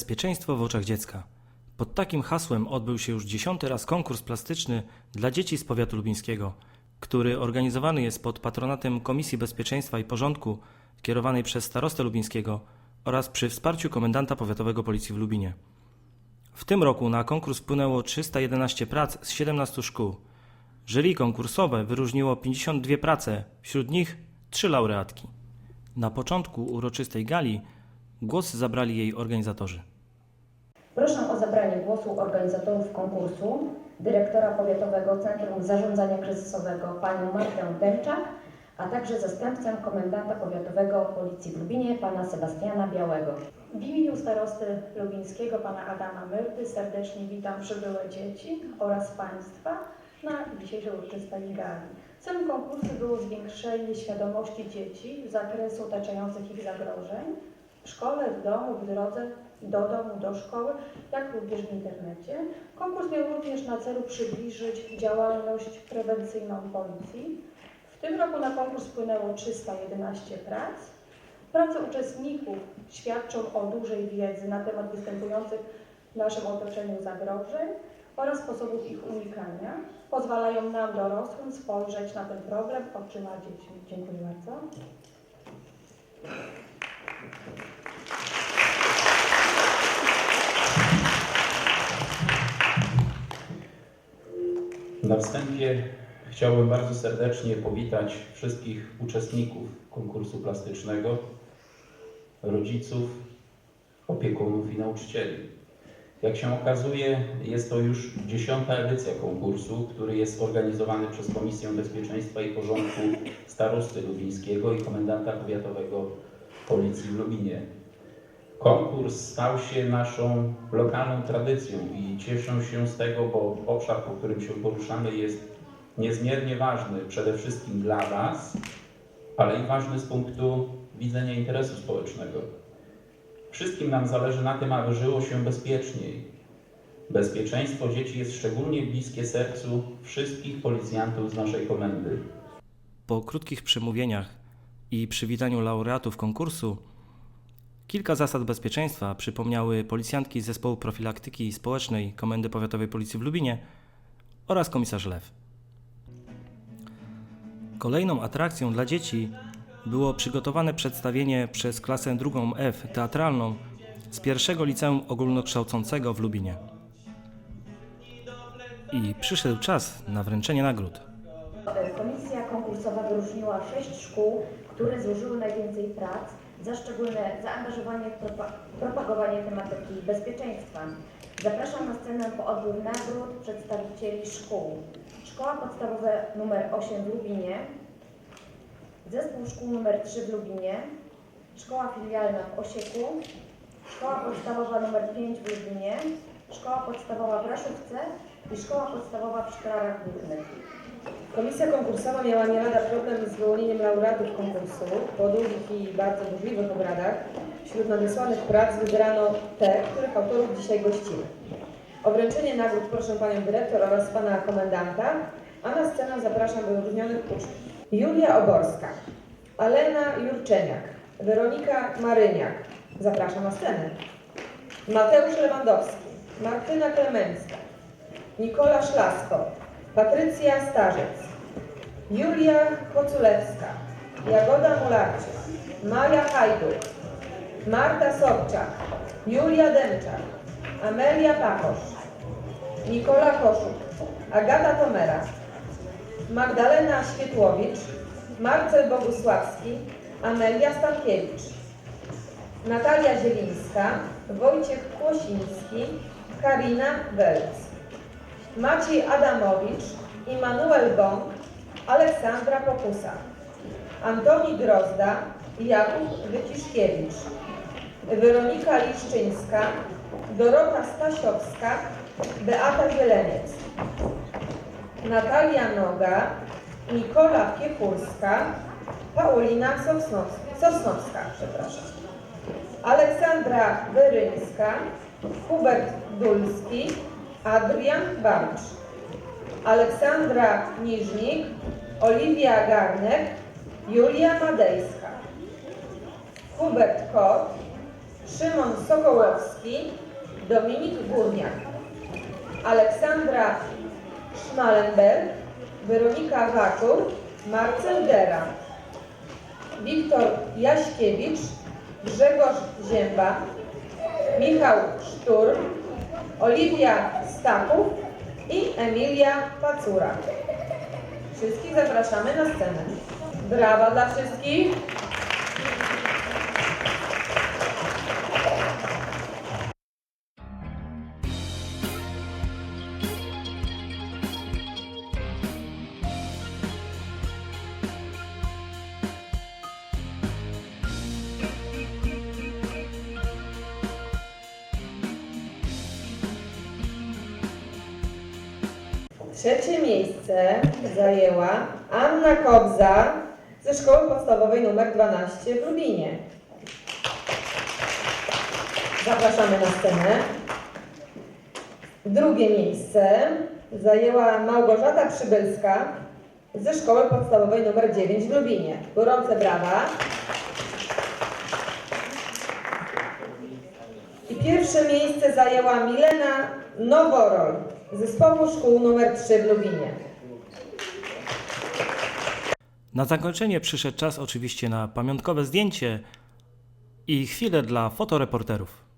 Bezpieczeństwo w oczach dziecka. Pod takim hasłem odbył się już dziesiąty raz konkurs plastyczny dla dzieci z powiatu lubińskiego, który organizowany jest pod patronatem Komisji Bezpieczeństwa i Porządku kierowanej przez starostę lubińskiego oraz przy wsparciu komendanta powiatowego Policji w Lubinie. W tym roku na konkurs wpłynęło 311 prac z 17 szkół. Jury konkursowe wyróżniło 52 prace, wśród nich 3 laureatki. Na początku uroczystej gali głos zabrali jej organizatorzy. Zabranie głosu organizatorów konkursu, dyrektora Powiatowego Centrum Zarządzania Kryzysowego panią Martę Dęczak, a także zastępcę komendanta powiatowego Policji w Lubinie pana Sebastiana Białego. W imieniu starosty lubińskiego pana Adama Myrty serdecznie witam przybyłe dzieci oraz Państwa na dzisiejszej uroczystej gali. Celem konkursu było zwiększenie świadomości dzieci z zakresu otaczających ich zagrożeń szkole, w domu, w drodze do domu, do szkoły, jak również w internecie. Konkurs miał również na celu przybliżyć działalność prewencyjną policji. W tym roku na konkurs wpłynęło 311 prac. Prace uczestników świadczą o dużej wiedzy na temat występujących w naszym otoczeniu zagrożeń oraz sposobów ich unikania. Pozwalają nam dorosłym spojrzeć na ten problem oczyma dzieci. Dziękuję bardzo. Wstępie chciałbym bardzo serdecznie powitać wszystkich uczestników konkursu plastycznego, rodziców, opiekunów i nauczycieli. Jak się okazuje, jest to już dziesiąta edycja konkursu, który jest organizowany przez Komisję Bezpieczeństwa i Porządku Starosty Lubińskiego i Komendanta Powiatowego Policji w Lubinie. Konkurs stał się naszą lokalną tradycją i cieszę się z tego, bo obszar, po którym się poruszamy, jest niezmiernie ważny przede wszystkim dla Was, ale i ważny z punktu widzenia interesu społecznego. Wszystkim nam zależy na tym, aby żyło się bezpieczniej. Bezpieczeństwo dzieci jest szczególnie bliskie sercu wszystkich policjantów z naszej komendy. Po krótkich przemówieniach i przywitaniu laureatów konkursu, kilka zasad bezpieczeństwa przypomniały policjantki z Zespołu Profilaktyki Społecznej Komendy Powiatowej Policji w Lubinie oraz komisarz Lew. Kolejną atrakcją dla dzieci było przygotowane przedstawienie przez klasę drugą F teatralną z pierwszego liceum ogólnokształcącego w Lubinie. I przyszedł czas na wręczenie nagród. Komisja konkursowa wyróżniła sześć szkół, które złożyły najwięcej prac za szczególne zaangażowanie w propa- propagowanie tematyki bezpieczeństwa. Zapraszam na scenę po odbiór nagród przedstawicieli szkół. Szkoła podstawowa nr 8 w Lubinie, Zespół Szkół nr 3 w Lubinie, Szkoła Filialna w Osieku, Szkoła Podstawowa nr 5 w Lubinie, Szkoła Podstawowa w Raszówce i Szkoła Podstawowa w Szklarach Górnych. Komisja konkursowa miała nie lada problem z wyłonieniem laureatów konkursu. Po długich i bardzo burzliwych obradach wśród nadesłanych prac wybrano te, których autorów dzisiaj gościmy. O wręczenie nagród proszę Panią Dyrektor oraz Pana Komendanta, a na scenę zapraszam wyróżnionych uczniów. Julia Oborska, Alena Jurczeniak, Weronika Maryniak. Zapraszam na scenę. Mateusz Lewandowski, Martyna Klemencka, Nikola Szlasko, Patrycja Starzec, Julia Koculewska, Jagoda Mularczyk, Maja Hajduk, Marta Sobczak, Julia Demczak, Amelia Pakosz, Nikola Koszuk, Agata Tomera, Magdalena Świetłowicz, Marcel Bogusławski, Amelia Stankiewicz, Natalia Zielińska, Wojciech Kłosiński, Karina Welc. Maciej Adamowicz, Immanuel Bąk, Aleksandra Pokusa, Antoni Drozda, Jakub Wyciszkiewicz, Weronika Liszczyńska, Dorota Stasiowska, Beata Zieleniec, Natalia Noga, Nikola Piechurska, Paulina Sosnowska, Sosnowska przepraszam, Aleksandra Wyryńska, Hubert Dulski, Adrian Bamcz, Aleksandra Niżnik, Oliwia Garnek, Julia Madejska, Hubert Kot, Szymon Sokołowski, Dominik Górniak, Aleksandra Schmalenberg, Weronika Wakur, Marcel Dera, Wiktor Jaśkiewicz, Grzegorz Zięba, Michał Sztur, Oliwia Staków i Emilia Pacura. Wszystkich zapraszamy na scenę. Brawa dla wszystkich. Trzecie miejsce zajęła Anna Kobza ze Szkoły Podstawowej nr 12 w Lubinie. Zapraszamy na scenę. Drugie miejsce zajęła Małgorzata Przybylska ze Szkoły Podstawowej nr 9 w Lubinie. Gorące brawa. Pierwsze miejsce zajęła Milena Noworol z Zespołu Szkół nr 3 w Lubinie. Na zakończenie przyszedł czas oczywiście na pamiątkowe zdjęcie i chwilę dla fotoreporterów.